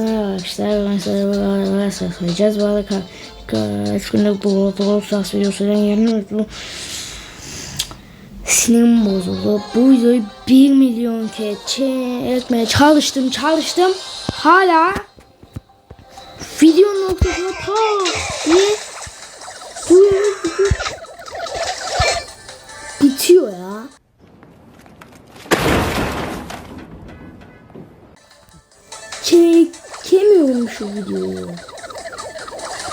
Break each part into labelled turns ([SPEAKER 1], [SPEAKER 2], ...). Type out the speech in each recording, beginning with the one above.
[SPEAKER 1] Arkadaşlar varsa söyleyeceğiz. Bu arada ka- kaç günlük bu sinirim bozuldu. Bu videoyu 1 milyon kez çekmeye çalıştım çalıştım. Hala videonun noktasına ta diye bitiyor ya. Çekemiyorum şu videoyu.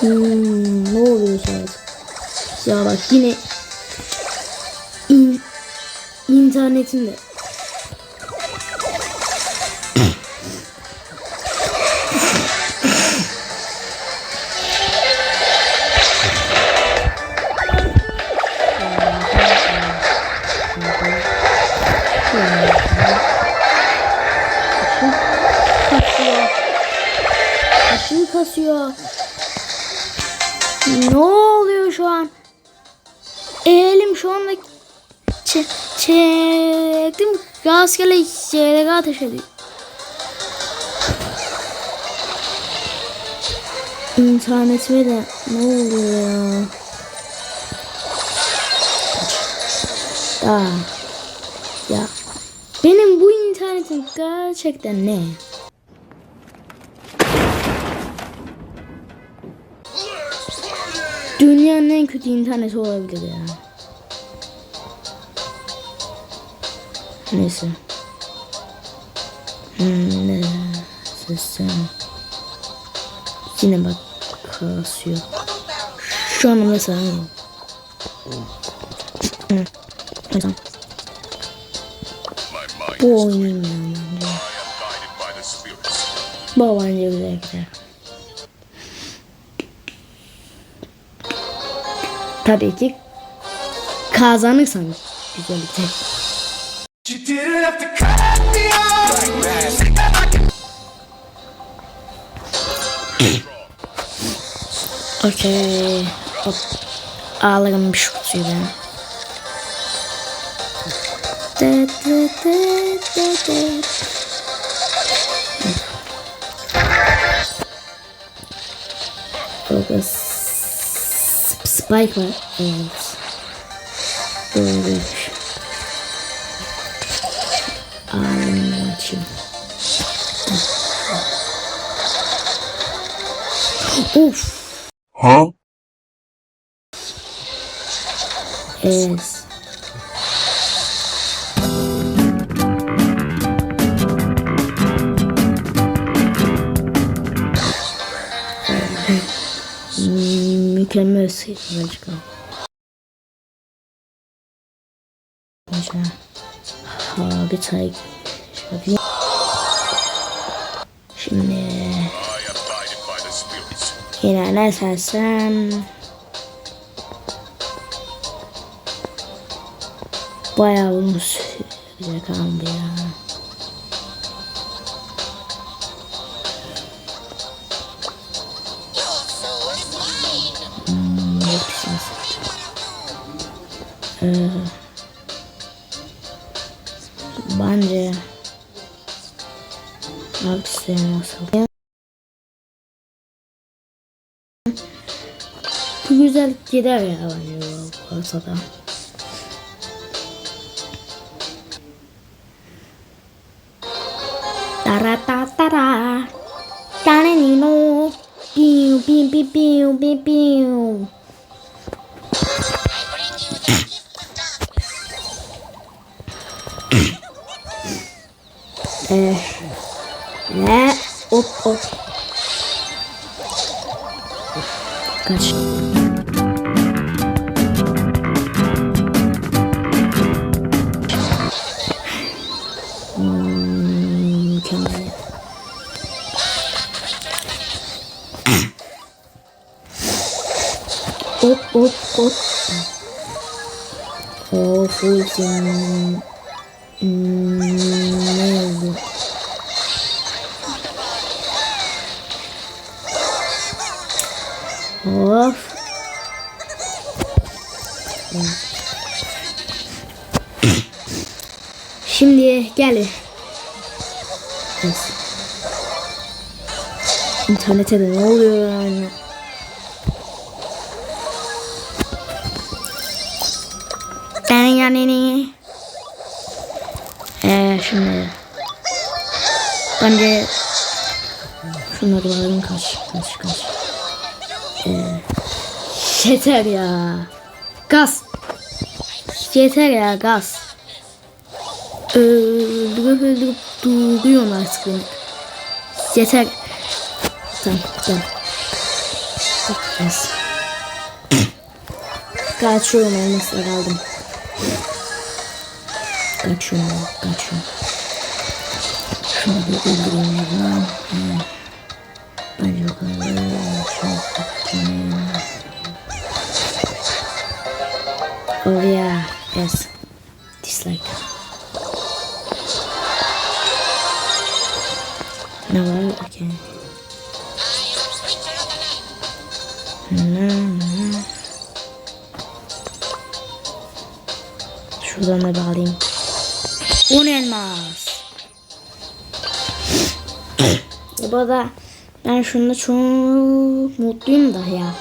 [SPEAKER 1] Hmm, ne oluyor artık? Ya bak yine in, internetimde. Ne oluyor şu an? Elim şu anda çektim. Rastgele yerlere ateş ediyor. İnternetime de ne oluyor ya? Aa. Ya. Benim bu internetim gerçekten ne? Kötü interneti olabilir ya. Neyse. Hmm, ne sen? Yine bak kasıyor. Şu an mesela. Tamam. Bu oynayayım ya bence. Bu bence güzel gider. Tabii ki kazanırsan güzel
[SPEAKER 2] off.
[SPEAKER 1] Okey. Hop. Ağlarım şu kutuyu ben. De, de, de. Orada s- Spike var. Evet. Doğruymuş. Ağlarımı açayım. Of.
[SPEAKER 2] Huh?
[SPEAKER 1] Evet. Mükemmel ha bir tay şöyle. Şimdi. Yine ne sersem. Bayağı uzun sürecek abi ya. Ee, bence Aksiyonu nasıl? Bu güzel gider ya bence bu ortada. Tara ta tara. Tara ni no. Piu piu piu piu piu piu. Eh. Ne? Hop hop. Kaç. Hmm, mükemmel. Hop hop hop. Of ultim. Hmm, ne oldu? Of. Şimdi gel. İnternete de ne oluyor yani? Ben yani Eee şimdi Bence Şunları alalım kaç kaç kaç. Ee, Yeter ya. Gaz. Yeter ya gaz. Öldürüp öldürüp duruyorsun artık beni. Yeter. Tamam tamam. Yes. Kaçıyorum elmasla kaldım Kaçıyorum kaçıyorum Şunu bir öldüreyim Şunu bakayım Oh yeah Yes Dislike Ne var? Okay. Şuradan da bağlayayım. 10 elmas. Bu arada ben şunda çok mutluyum da ya.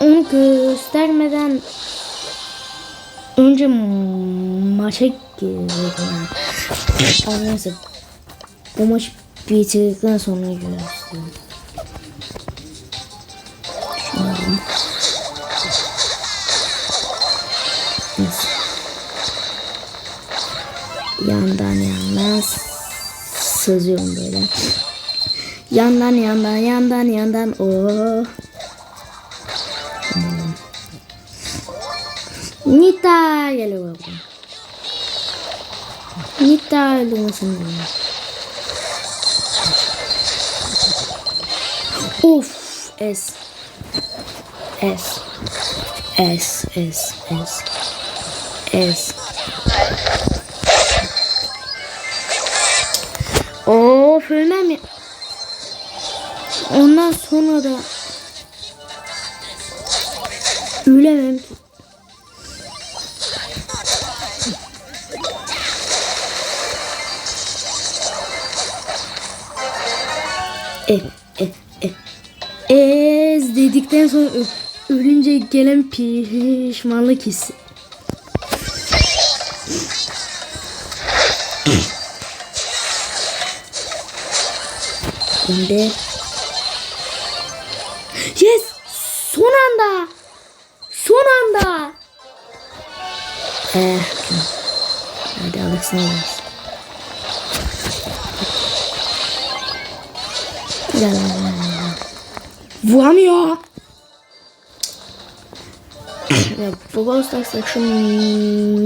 [SPEAKER 1] Onu göstermeden önce maça girelim. Ama neyse. Bu maç bitirdikten sonra. Neyse. Yandan yandan sızıyorum böyle. Yandan yandan yandan yandan o. Nita geliyor buradan. Nita öldürmesin beni. Of es. Es. Es es es. Es. Of ölmem. Ondan sonra da ölemem ki. E, e, e. Ez dedikten sonra ölünce gelen pişmanlık hissi. Şimdi Yes! Son anda! Son anda! Eh. Hadi alırsın alırız. Gel. Vuramıyor. ya bu Brawl Stars'ta şu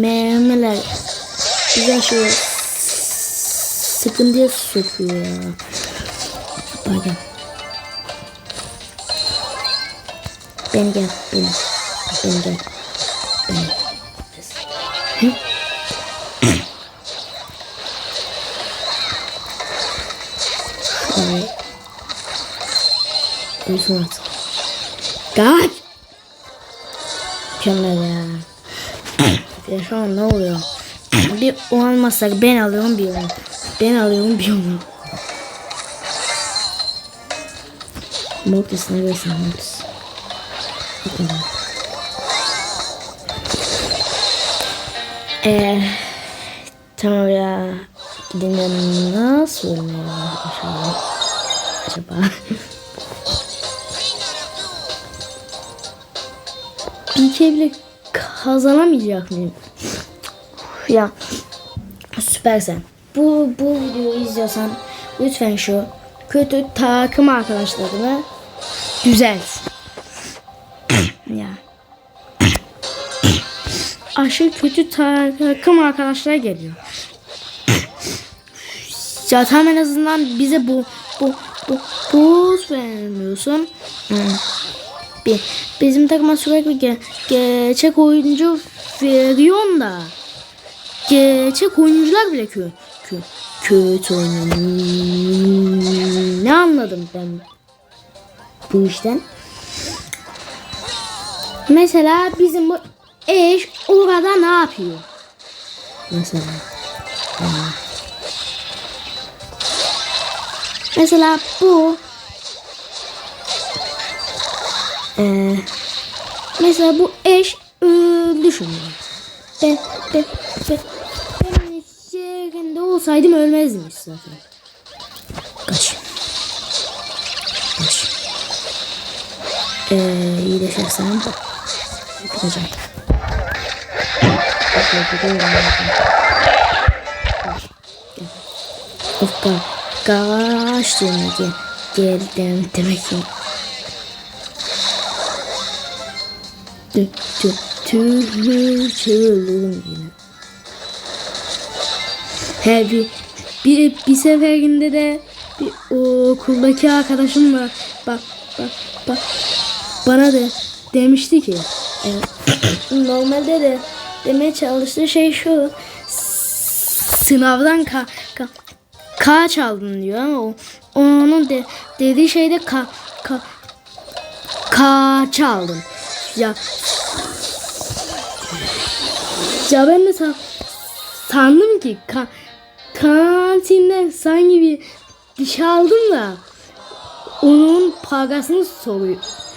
[SPEAKER 1] mermiler güzel şey sıkıntıya sokuyor. Pardon. Ben gel, ben. Ben gel. Ben. Hı? Şöyle. Ölsün artık. Kaç! Mükemmel ya. ya şu an ne oluyor? Bir o almazsak ben alıyorum bir onu. Ben alıyorum bir onu. Mortis ne versin Mortis. Kadar. Eee tamam ya. Gidince nasıl başlayalım acaba? bir kere bile kazanamayacak mıyım? Ya süper sen. Bu, bu videoyu izliyorsan lütfen şu kötü takım arkadaşlarını düzelt. ya. Aşırı kötü takım arkadaşlar geliyor. Zaten en azından bize bu bu bu buz vermiyorsun. Bir, bizim takıma sürekli ge, gerçek oyuncu veriyorsun da gerçek oyuncular bile kö, kö, kötü oynuyor. Ne anladım ben bu işten? Mesela bizim bu eş orada ne yapıyor? Mesela. Mesela bu ee, mesela bu eş öldü şimdi. Ben, ben, ben, ben yerinde olsaydım ölmezmiş zaten. Kaç. Kaç. Ee, iyileşirsem. Of ka kaç demek geldim demek ki. Tü tü tü çevirdim yine. He bir, bir, bir seferinde de bir okuldaki arkadaşım var. Bak bak bak bana da demişti ki e, normalde de demeye çalıştığı şey şu sınavdan ka, ka, kaç aldın diyor ama o, onun de, dediği şeyde ka, ka, kaç aldın. Ya ya ben de san, sandım ki ka, kantinden sanki bir bir şey aldım da onun parasını soruyor.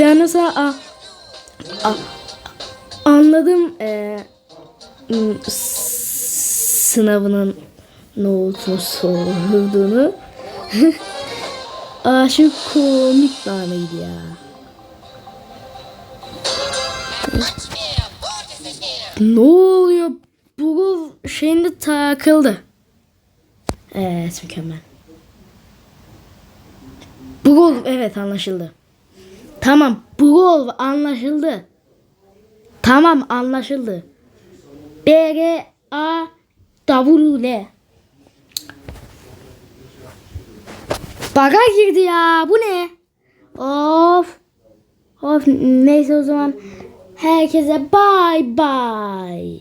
[SPEAKER 1] Ben mesela a, a, anladım s- sınavının ne olduğunu sorduğunu. Aa şu komik anıydı ya. Ne oluyor? Bu şeyinde takıldı. Evet mükemmel. Gol evet anlaşıldı. Tamam bu anlaşıldı. Tamam anlaşıldı. B R A W L. Baga girdi ya. Bu ne? Of. Of neyse o zaman herkese bay bay.